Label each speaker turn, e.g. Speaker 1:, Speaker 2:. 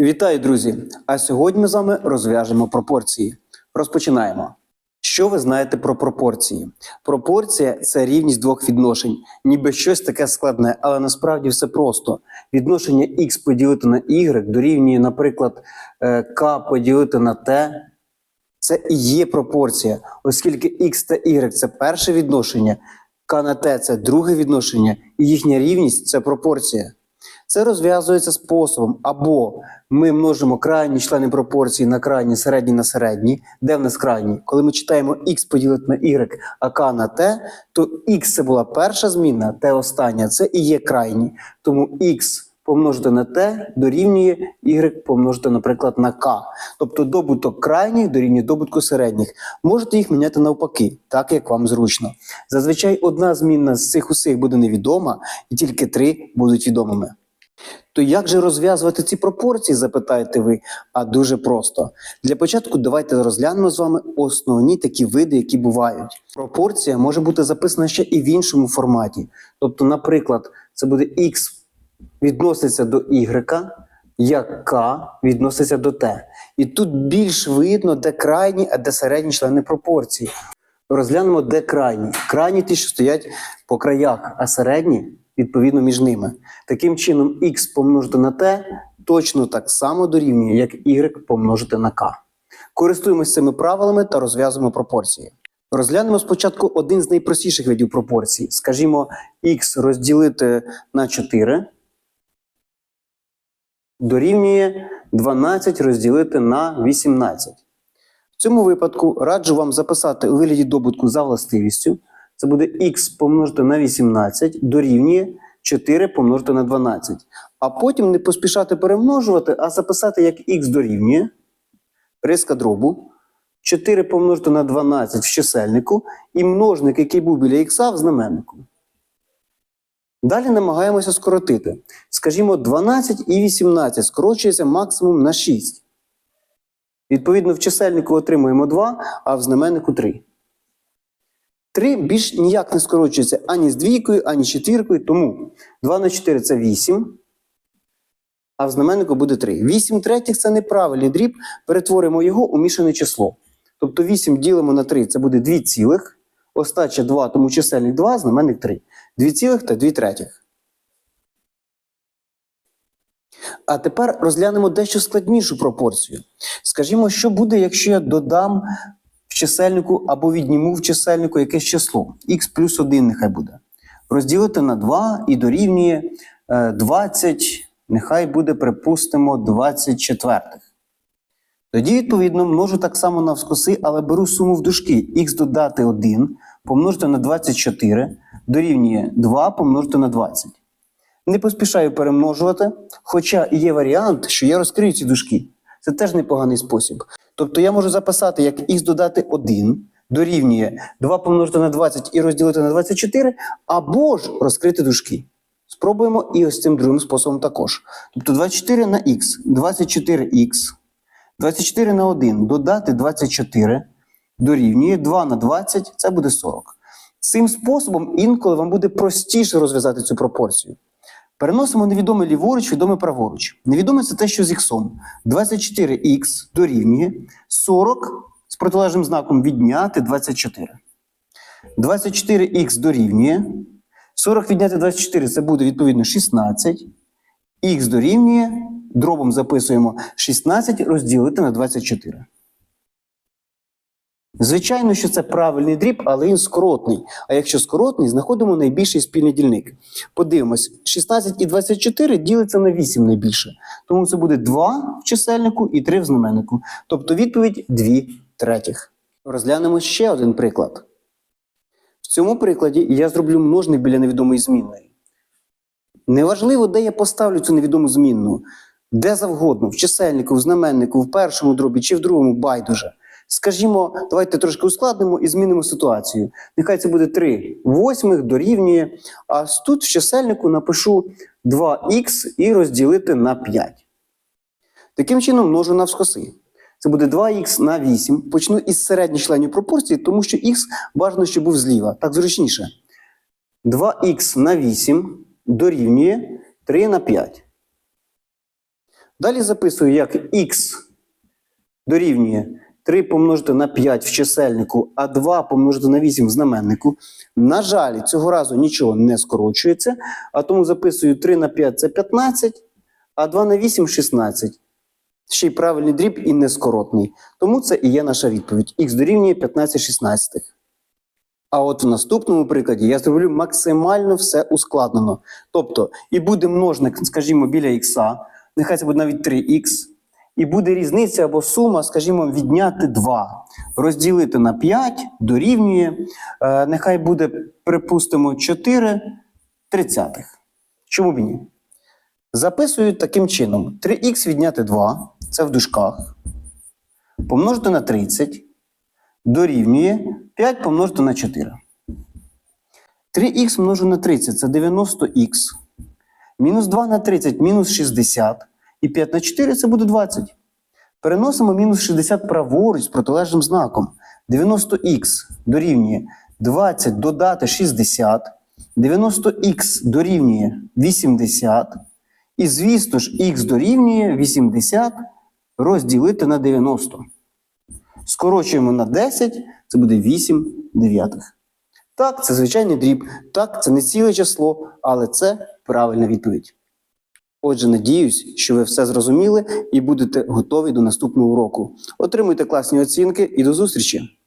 Speaker 1: Вітаю, друзі! А сьогодні ми з вами розв'яжемо пропорції. Розпочинаємо. Що ви знаєте про пропорції? Пропорція це рівність двох відношень, ніби щось таке складне, але насправді все просто. Відношення х поділити на y дорівнює, наприклад, е, k поділити на t. Це і є пропорція, оскільки x та y це перше відношення, k на t це друге відношення, і їхня рівність це пропорція. Це розв'язується способом або ми множимо крайні члени пропорції на крайні, середні на середні. Де в нас крайні? Коли ми читаємо x поділити на y, а k на t, то x це була перша змінна, t остання, це і є крайні. Тому x помножити на t дорівнює y помножити, наприклад, на k. Тобто добуток крайніх дорівнює добутку середніх. Можете їх міняти навпаки, так як вам зручно. Зазвичай одна змінна з цих усіх буде невідома, і тільки три будуть відомими. То як же розв'язувати ці пропорції, запитаєте ви? А дуже просто. Для початку давайте розглянемо з вами основні такі види, які бувають. Пропорція може бути записана ще і в іншому форматі. Тобто, наприклад, це буде x відноситься до y, як k відноситься до t. І тут більш видно, де крайні, а де середні члени пропорції. Розглянемо, де крайні. Крайні ті, що стоять по краях, а середні відповідно між ними. Таким чином, x помножити на t точно так само дорівнює, як y помножити на k. Користуємося цими правилами та розв'язуємо пропорції. Розглянемо спочатку один з найпростіших видів пропорцій. Скажімо, x розділити на 4 дорівнює 12 розділити на 18. В цьому випадку раджу вам записати у вигляді добутку за властивістю. Це буде х помножити на 18 дорівнює 4 помножити на 12. А потім не поспішати перемножувати, а записати як х дорівнює риска дробу. 4 помножити на 12 в чисельнику і множник, який був біля х в знаменнику. Далі намагаємося скоротити. Скажімо, 12 і 18 скорочується максимум на 6. Відповідно, в чисельнику отримуємо 2, а в знаменнику 3. 3 більш ніяк не скорочується ані з двійкою, ані з четвіркою, тому 2 на 4 це 8, а в знаменнику буде 3. 8 третіх це неправильний дріб, перетворимо його у мішане число. Тобто 8 ділимо на 3, це буде 2 цілих, остача 2, тому чисельник 2, знаменник 3. 2 цілих та 2 третіх. А тепер розглянемо дещо складнішу пропорцію. Скажімо, що буде, якщо я додам чисельнику або відніму в чисельнику якесь число. х плюс 1 нехай буде. Розділити на 2 і дорівнює е, 20, нехай буде, припустимо, 24. Тоді, відповідно, множу так само навскоси, але беру суму в дужки. х додати 1 помножити на 24 дорівнює 2 помножити на 20. Не поспішаю перемножувати, хоча є варіант, що я розкрию ці дужки. Це теж непоганий спосіб. Тобто я можу записати, як х додати 1 дорівнює 2 помножити на 20 і розділити на 24, або ж розкрити дужки. Спробуємо і ось цим другим способом також. Тобто 24 на х, 24х, 24 на 1 додати 24 дорівнює 2 на 20, це буде 40. Цим способом інколи вам буде простіше розв'язати цю пропорцію. Переносимо невідоме ліворуч, відоме праворуч. Невідоме це те, що з іксом. 24х дорівнює 40 з протилежним знаком відняти 24. 24х дорівнює. 40 відняти 24 це буде відповідно 16. Х дорівнює. Дробом записуємо 16 розділити на 24. Звичайно, що це правильний дріб, але він скоротний. А якщо скоротний, знаходимо найбільший спільний дільник. Подивимось, 16 і 24 ділиться на 8 найбільше. Тому це буде 2 в чисельнику і 3 в знаменнику. Тобто відповідь 2 третіх. Розглянемо ще один приклад. В цьому прикладі я зроблю множник біля невідомої змінної. Неважливо, де я поставлю цю невідому змінну. Де завгодно, в чисельнику, в знаменнику, в першому дробі чи в другому байдуже. Скажімо, давайте трошки ускладнимо і змінимо ситуацію. Нехай це буде 3 восьмих дорівнює. А тут в чисельнику напишу 2х і розділити на 5. Таким чином множу навскоси. Це буде 2х на 8. Почну із середніх членів пропорції, тому що х бажано, щоб був зліва. Так зручніше. 2х на 8 дорівнює 3 на 5. Далі записую, як х дорівнює 3 помножити на 5 в чисельнику, а 2 помножити на 8 в знаменнику. На жаль, цього разу нічого не скорочується, а тому записую 3 на 5 це 15, а 2 на 8 16. Ще й правильний дріб і нескоротний. Тому це і є наша відповідь. Х дорівнює 15 16. А от в наступному прикладі я зроблю максимально все ускладнено. Тобто, і буде множник, скажімо, біля х, нехай це буде навіть 3х, і буде різниця або сума, скажімо, відняти 2. Розділити на 5 дорівнює, е, нехай буде, припустимо, 4 тридцятих. Чому б ні? Записую таким чином: 3х відняти 2, це в дужках, помножити на 30, дорівнює 5 помножити на 4. 3х множу на 30 це 90х. Мінус 2 на 30 мінус 60. І 5 на 4 це буде 20. Переносимо мінус 60 праворуч з протилежним знаком. 90х дорівнює 20 додати 60. 90х дорівнює 80. І, звісно ж, х дорівнює 80 розділити на 90. Скорочуємо на 10, це буде 8 дев'ятих. Так, це звичайний дріб. Так, це не ціле число, але це правильна відповідь. Отже, надіюсь, що ви все зрозуміли і будете готові до наступного уроку. Отримуйте класні оцінки і до зустрічі!